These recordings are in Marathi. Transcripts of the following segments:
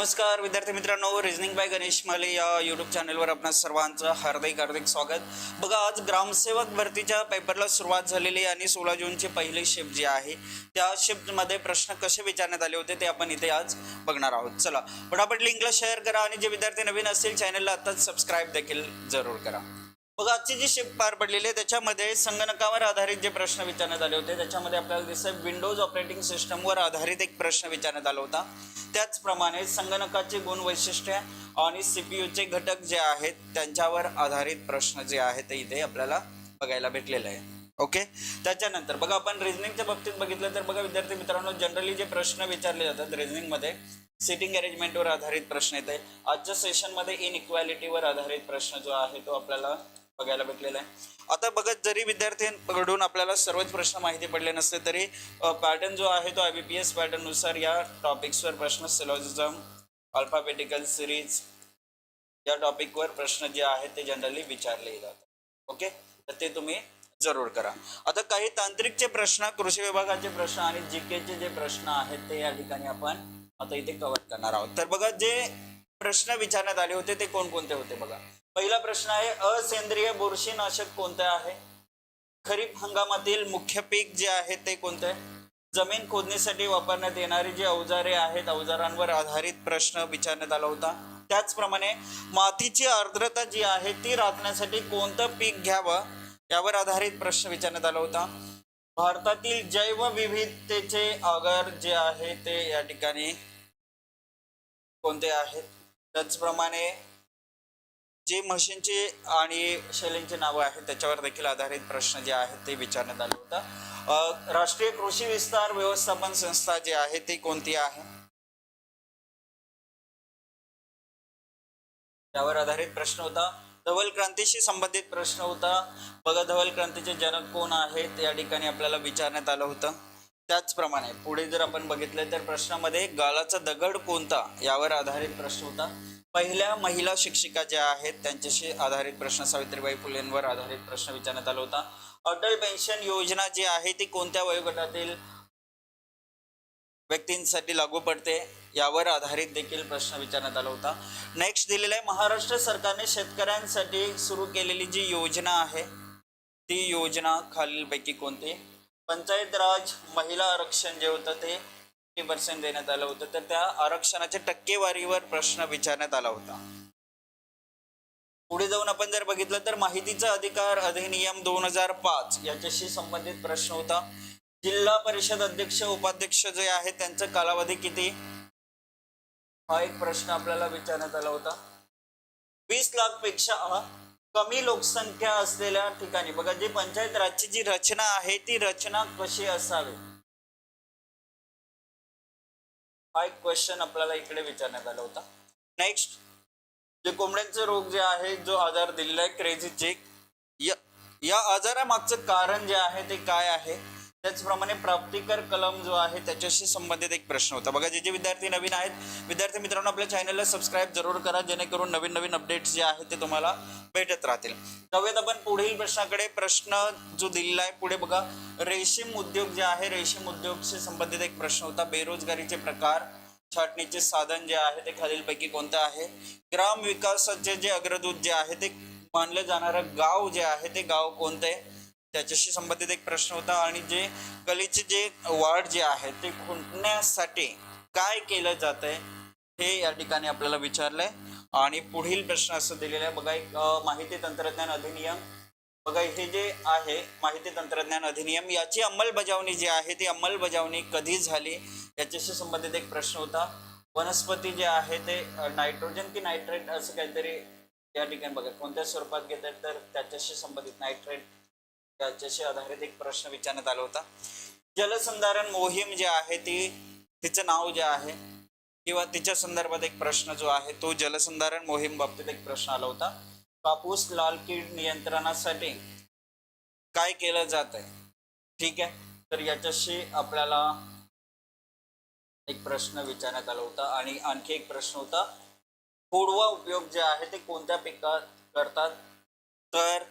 नमस्कार विद्यार्थी मित्रांनो. रिझनिंग बाय गणेश माले या यूट्यूब चॅनलवर आपणा सर्वांचं हार्दिक हार्दिक स्वागत. बघा आज ग्रामसेवक भरतीच्या पेपरला सुरुवात झालेली आणि सोळा जूनची पहिली शिफ्ट जी आहे त्या शिफ्टमध्ये प्रश्न कसे विचारण्यात आले होते ते आपण इथे आज बघणार आहोत. चला पटापट लिंकला शेअर करा आणि जे विद्यार्थी नवीन असतील चॅनलला आत्ताच सबस्क्राईब देखील जरूर करा. बघा आजची जी शिफ्ट पार पडलेली आहे त्याच्यामध्ये संगणकावर आधारित जे प्रश्न विचारण्यात आले होते त्याच्यामध्ये आपल्याला दिसत विंडोज ऑपरेटिंग सिस्टमवर आधारित एक प्रश्न विचारण्यात आला होता. त्याचप्रमाणे संगणकाचे गुण वैशिष्ट्य आणि सी पी यूचे घटक जे आहेत त्यांच्यावर आधारित प्रश्न जे आहेत ते इथे आपल्याला बघायला भेटलेलं आहे. ओके त्याच्यानंतर बघा आपण रिझनिंगच्या बाबतीत बघितलं तर बघा विद्यार्थी मित्रांनो जनरली जे प्रश्न विचारले जातात रिझनिंगमध्ये सिटिंग अरेंजमेंटवर आधारित प्रश्न येत आहे आजच्या सेशनमध्ये इनइक्वॅलिटीवर आधारित प्रश्न जो आहे तो आपल्याला बघायला भेटलेला आहे. आता बघत जरी विद्यार्थ्यांकडून आपल्याला सर्वच प्रश्न माहिती पडले नसते तरी पॅटर्न जो आहे तो आय बी पी एस पॅटर्ननुसार या टॉपिक्सवर प्रश्न सिलॉजिझम अल्फाबेटिकल सिरीज या टॉपिकवर प्रश्न जे आहेत ते जनरली विचारले जातात. ओके तर ते तुम्ही जरूर करा. आता काही तांत्रिकचे प्रश्न कृषी विभागाचे प्रश्न आणि जी केचे जे प्रश्न आहेत ते या ठिकाणी आपण आता इथे कव्हर करणार आहोत. तर बघा जे प्रश्न विचारण्यात आले होते ते कोणकोणते होते बघा? पहिला प्रश्न आहे असेंद्रिय बुरशीनाशक कोणते आहे? खरीप हंगामातील मुख्य पीक जे आहे ते कोणते आहे? जमीन खोदणीसाठी वापरण्यात येणारी जी अवजारे आहेत अवजारांवर आधारित प्रश्न विचारण्यात आला होता. त्याचप्रमाणे मातीची आर्द्रता जी आहे ती राखण्यासाठी कोणतं पीक घ्यावं? यावर आधारित प्रश्न विचारण्यात आला होता. भारतातील जैवविविधतेचे आगर जे आहे ते या ठिकाणी कोणते आहेत? त्याचप्रमाणे जे म्हशींचे आणि शैलींचे नावं आहेत त्याच्यावर देखील आधारित प्रश्न जे आहेत ते विचारण्यात आले होता. राष्ट्रीय कृषी विस्तार व्यवस्थापन संस्था जी आहे ती कोणती आहे? त्यावर आधारित प्रश्न होता. धवल क्रांतीशी संबंधित प्रश्न होता. बघा धवल क्रांतीचे जनक कोण आहेत या ठिकाणी आपल्याला विचारण्यात आलं होतं. त्याचप्रमाणे पुढे जर आपण बघितलं तर प्रश्नामध्ये गालाचा दगड कोणता यावर आधारित प्रश्न होता. पहिल्या महिला शिक्षिका ज्या आहेत त्यांच्याशी आधारित प्रश्न सावित्रीबाई फुलेंवर आधारित प्रश्न विचारण्यात आला होता. अटल पेन्शन योजना जी आहे ती कोणत्या वयोगटातील व्यक्तींसाठी लागू पडते यावर आधारित देखील प्रश्न विचारण्यात आला होता. नेक्स्ट दिलेला आहे महाराष्ट्र सरकारने शेतकऱ्यांसाठी सुरू केलेली जी योजना आहे ती योजना खालीलपैकी कोणती? पंचायत राज महिला आरक्षण जे होतं ते फिफ्टी पर्सेंट देण्यात आलं होतं. तर त्या आरक्षणाच्या टक्केवारीवर प्रश्न विचारण्यात आला होता. पुढे जाऊन आपण जर बघितलं तर माहितीचा अधिकार अधिनियम दोन हजार पाच याच्याशी संबंधित प्रश्न होता. जिल्हा परिषद अध्यक्ष उपाध्यक्ष जे आहेत त्यांचा कालावधी किती? हा एक प्रश्न आपल्याला विचारण्यात आला होता. वीस लाखपेक्षा कमी लोकसंख्या असलेल्या ठिकाणी. बघा जी पंचायत राजची जी रचना आहे ती रचना कशी असावी? हा एक क्वेश्चन आपल्याला इकडे विचारण्यात आला होता. नेक्स्ट जे कोंबड्यांचे रोग जे आहे जो आजार दिलेला आहे क्रेझी चेक या या आजारामागचं कारण जे आहे ते काय आहे? त्याचप्रमाणे प्राप्तिकर कलम जो आहे त्याच्याशी संबंधित एक प्रश्न होता. बघा जे जे विद्यार्थी नवीन आहेत विद्यार्थी मित्रांनो आपल्या चॅनलला सबस्क्राईब जरूर करा जेणेकरून नवीन नवीन अपडेट्स जे आहेत ते तुम्हाला भेटत राहतील. जाऊयात आपण पुढील प्रश्नाकडे. प्रश्न जो दिलेला आहे पुढे बघा. रेशीम उद्योग जे आहे रेशीम उद्योगशी संबंधित एक प्रश्न होता. बेरोजगारीचे प्रकार छाटणीचे साधन जे आहे ते खालीलपैकी कोणतं आहे? ग्राम विकासाचे जे अग्रदूत जे आहे ते मानलं जाणारं गाव जे आहे ते गाव कोणतं? आहे त्याच्याशी संबंधित एक प्रश्न होता आणि जे कलेचे जे वाढ जे आहे ते खुंटण्यासाठी काय केलं जात आहे हे या ठिकाणी आपल्याला विचारलंय. आणि पुढील प्रश्न असं दिलेला आहे. बघा एक माहिती तंत्रज्ञान अधिनियम. बघा हे जे आहे माहिती तंत्रज्ञान अधिनियम याची अंमलबजावणी जी आहे ती अंमलबजावणी कधी झाली याच्याशी संबंधित एक प्रश्न होता. वनस्पती जे आहे ते नायट्रोजन की नायट्रेट असं काहीतरी या ठिकाणी बघा कोणत्या स्वरूपात घेतात तर त्याच्याशी संबंधित नायट्रेट याच्याशी आधारित एक प्रश्न विचारण्यात आला होता. जलसंधारण मोहीम जे आहे ती तिचं नाव जे आहे किंवा तिच्या संदर्भात एक प्रश्न जो आहे तो जलसंधारण मोहीम बाबतीत एक प्रश्न आला होता. कापूस लाल कीड नियंत्रणासाठी काय केलं जात आहे? ठीक आहे? तर याच्याशी आपल्याला एक प्रश्न विचारण्यात आला होता आणि आणखी एक प्रश्न होता खोडवा उपयोग जे आहे ते कोणत्या पिकात करतात? तर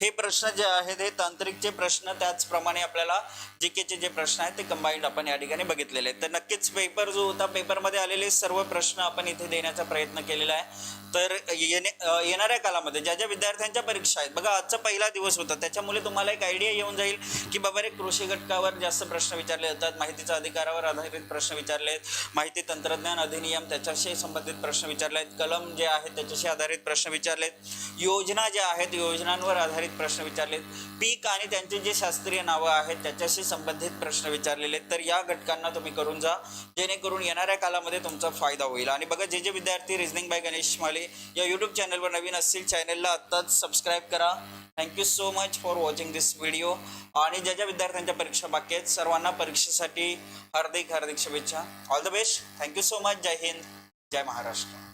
हे प्रश्न जे आहेत हे तांत्रिकचे प्रश्न त्याचप्रमाणे आपल्याला जी केचे जे प्रश्न आहेत ते कंबाईंड आपण या ठिकाणी बघितलेले आहेत. तर नक्कीच पेपर जो होता पेपरमध्ये आलेले सर्व प्रश्न आपण इथे देण्याचा प्रयत्न केलेला आहे. तर येणे येणाऱ्या कालामध्ये ज्या ज्या विद्यार्थ्यांच्या परीक्षा आहेत बघा आजचा पहिला दिवस होता त्याच्यामुळे तुम्हाला एक आयडिया येऊन जाईल की बाबा रे कृषी घटकावर जास्त प्रश्न विचारले जातात माहितीच्या अधिकारावर आधारित प्रश्न विचारले आहेत माहिती तंत्रज्ञान अधिनियम त्याच्याशी संबंधित प्रश्न विचारले आहेत कलम जे आहेत त्याच्याशी आधारित प्रश्न विचारले आहेत. योजना ज्या आहेत योजनांवर आधारित प्रश्न विचारलेत. पीक आणि त्यांचे जे शास्त्रीय नावं आहेत त्याच्याशी संबंधित प्रश्न विचारलेले तर या घटकांना तुम्ही करून जा. जेणेकरून येणाऱ्या कालामध्ये तुमचा फायदा होईल. आणि बघा जे जे विद्यार्थी रिझनिंग बाय गणेश माले या यूट्यूब चॅनलवर नवीन असतील चॅनलला आत्ताच सबस्क्राईब करा. Thank you so much for watching this video आणि ज्या ज्या विद्यार्थ्यांच्या परीक्षा बाकी आहेत सर्वांना परीक्षेसाठी हार्दिक हार्दिक शुभेच्छा. All the best thank you so much जय हिंद जय महाराष्ट्र